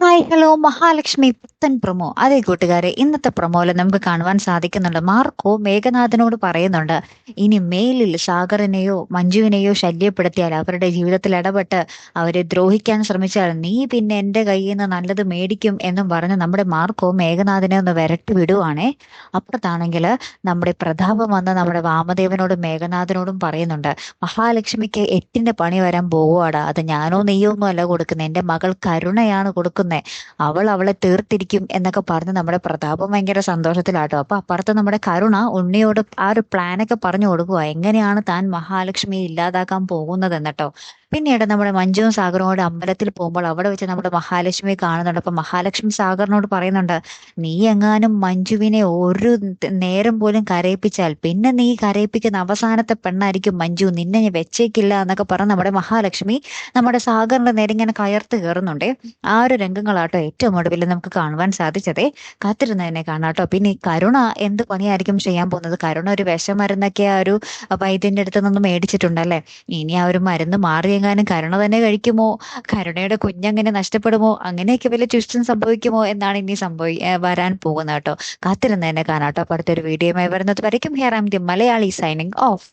Hi hello. Mahalakshmi പുത്തൻ promo. അതെ കൂട്ടുകാരെ ഇന്നത്തെ പ്രൊമോയിൽ നമുക്ക് കാണുവാൻ സാധിക്കുന്നുണ്ട് മാർക്കോ മേഘനാഥനോട് പറയുന്നുണ്ട് ഇനി മേലിൽ സാഗറിനെയോ മഞ്ജുവിനെയോ ശല്യപ്പെടുത്തിയാൽ അവരുടെ ജീവിതത്തിൽ ഇടപെട്ട് അവരെ ദ്രോഹിക്കാൻ ശ്രമിച്ചാൽ നീ പിന്നെ എന്റെ കയ്യിൽ നിന്ന് നല്ലത് മേടിക്കും എന്നും പറഞ്ഞ് നമ്മുടെ മാർക്കോ മേഘനാഥനെ ഒന്ന് വിരട്ടി വിടുവാണേ. അപ്പുറത്താണെങ്കിൽ നമ്മുടെ പ്രതാപം വന്ന് നമ്മുടെ വാമദേവനോടും മേഘനാഥനോടും പറയുന്നുണ്ട് മഹാലക്ഷ്മിക്ക് എട്ടിന്റെ പണി വരാൻ പോവാടാ അത് ഞാനോ നീയോ ഒന്നും അല്ല കൊടുക്കുന്നത് എന്റെ മകൾ കരുണയാണ് കൊടുക്കുന്നത് അവൾ അവളെ തീർത്തിരിക്കും എന്നൊക്കെ പറഞ്ഞ് നമ്മുടെ പ്രതാപം ഭയങ്കര സന്തോഷത്തിലാട്ടോ. അപ്പൊ അപ്പുറത്ത് നമ്മുടെ കരുണ ഉണ്ണിയോട് ആ ഒരു പ്ലാനൊക്കെ പറഞ്ഞു കൊടുക്കുക എങ്ങനെയാണ് താൻ മഹാലക്ഷ്മിയെ ഇല്ലാതാക്കാൻ പോകുന്നത് എന്നട്ടോ പിന്നീട് നമ്മുടെ മഞ്ജുവും സാഗറും കൂടെ അമ്പലത്തിൽ പോകുമ്പോൾ അവിടെ വെച്ച് നമ്മുടെ മഹാലക്ഷ്മി കാണുന്നുണ്ട്. അപ്പൊ മഹാലക്ഷ്മി സാഗറിനോട് പറയുന്നുണ്ട് നീ എങ്ങാനും മഞ്ജുവിനെ ഒരു നേരം പോലും കരയിപ്പിച്ചാൽ പിന്നെ നീ കരയിപ്പിക്കുന്ന അവസാനത്തെ പെണ്ണായിരിക്കും മഞ്ജു. നിന്നെ ഞാൻ വെച്ചേക്കില്ല എന്നൊക്കെ പറഞ്ഞ് നമ്മുടെ മഹാലക്ഷ്മി നമ്മുടെ സാഗറിന്റെ നേരെ ഇങ്ങനെ കയർത്ത് കയറുന്നുണ്ട്. ആ ഒരു രംഗങ്ങളാട്ടോ ഏറ്റവും ഒടുവിൽ നമുക്ക് കാണുവാൻ സാധിച്ചതേ. കാത്തിരുന്നതിനെ കാണാട്ടോ പിന്നെ കരുണ എന്ത് പണിയായിരിക്കും ചെയ്യാൻ പോകുന്നത്? കരുണ ഒരു വിഷമരുന്നൊക്കെ ആ ഒരു വൈദ്യന്റെ അടുത്ത് നിന്ന് മേടിച്ചിട്ടുണ്ടല്ലേ? ഇനി ആ ഒരു മരുന്ന് മാറിയെങ്ങാനും കരുണ തന്നെ കഴിക്കുമോ? കരുണയുടെ കുഞ്ഞങ്ങനെ നഷ്ടപ്പെടുമോ? അങ്ങനെയൊക്കെ വലിയ ട്യൂഷൻ സംഭവിക്കുമോ എന്നാണ് ഇനി സംഭവി വരാൻ പോകുന്നത് കേട്ടോ. കാത്തിരുന്ന് തന്നെ കാണാട്ടോ അപ്പൊ അടുത്തൊരു വീഡിയോയുമായി വരുന്നത് വരയ്ക്കും. Here am the Malayali signing off